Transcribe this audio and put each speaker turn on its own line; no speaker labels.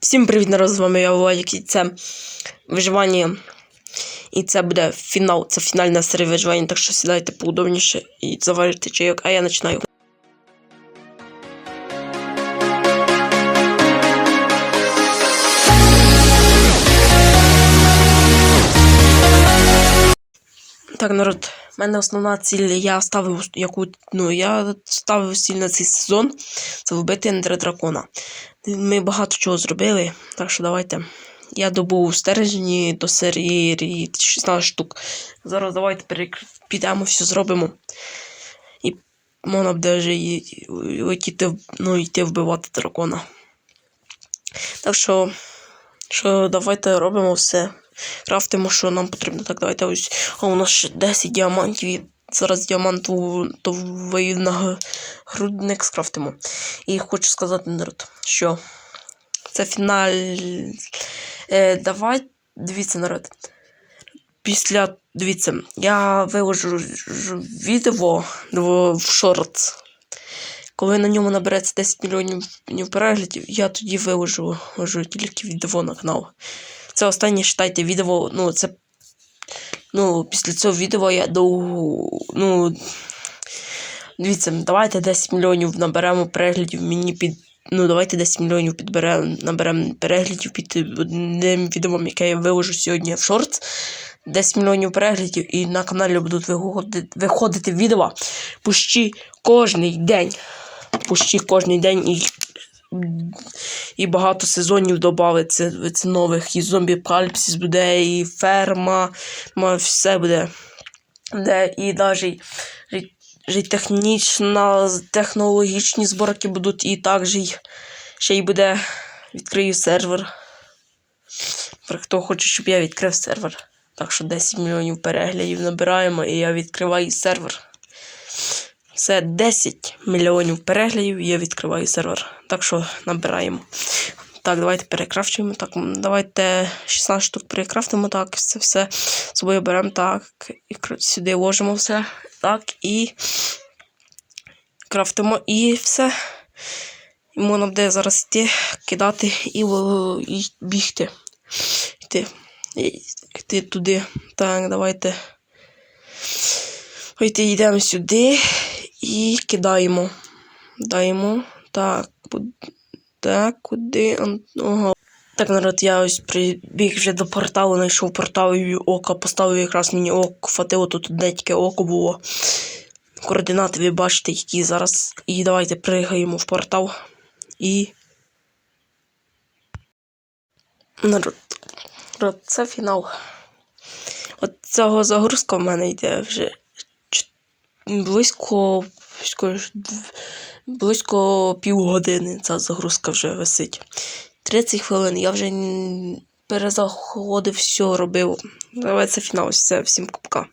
Всім привіт, народ, з вами я Владик, і це виживання. І це буде фінал, це фінальна серія виживання, так що сідайте поудобніше і заварите чайок, а я починаю. Так, народ, в мене основна ціль, я ставив яку, ну, я ставив ціль на цей сезон, це вбити ендера дракона. Ми багато чого зробили, так що давайте. Я добув стержні до серії 16 штук. Зараз давайте підемо, все зробимо. І можна буде вже летіти, ну, йти вбивати дракона. Так що, що давайте робимо все. Крафтимо, що нам потрібно. Так, давайте ось. А у нас ще 10 діамантів. Зараз діамантовий нагрудник скрафтимо. І хочу сказати, народ, що це фіналь. Е, давай, дивіться, народ. Після. Дивіться, я виложу відео в шортс. Коли на ньому набереться 10 мільйонів переглядів, я тоді виложу тільки відео на канал. Це останнє читайте відео. Ну, це. Ну, після цього відео я довго. Ну. Дивіться, давайте 10 мільйонів наберемо переглядів мені під. Ну, давайте 10 мільйонів підберемо, наберемо переглядів під одним відео, яке я виложу сьогодні в шорт. 10 мільйонів переглядів і на каналі будуть виходити, відео почти кожний день. Почти кожний день і і багато сезонів додається це нових. І зомбі Пальпсіс буде, і ферма, все буде. Де, і навіть технічна, технологічні зборки будуть, і також ще й буде відкрию сервер. Хто хоче, щоб я відкрив сервер. Так що 10 мільйонів переглядів набираємо, і я відкриваю сервер. Це 10 мільйонів переглядів, я відкриваю сервер. Так що набираємо. Так, давайте перекрафчуємо. Так, давайте 16 штук перекрафтимо. Так, це все собою беремо. Так, і сюди ложимо все. Так, і крафтимо і все. І можна буде зараз йти, кидати і, і бігти. Йти. Йти туди. Так, давайте. Йти йдемо сюди і кидаємо. Даємо. Так? Так, куди? Ага. Так, народ, я ось прибіг вже до порталу, знайшов портал і око, поставив якраз мені око, хватило тут тільки око було. Координати ви бачите, які зараз. І давайте пригаємо в портал. І. Народ. Народ, це фінал. От цього загрузка в мене йде вже близько, близько, півгодини ця загрузка вже висить. 30 хвилин я вже перезаходив, все робив. Давай це фінал, все, всім капка.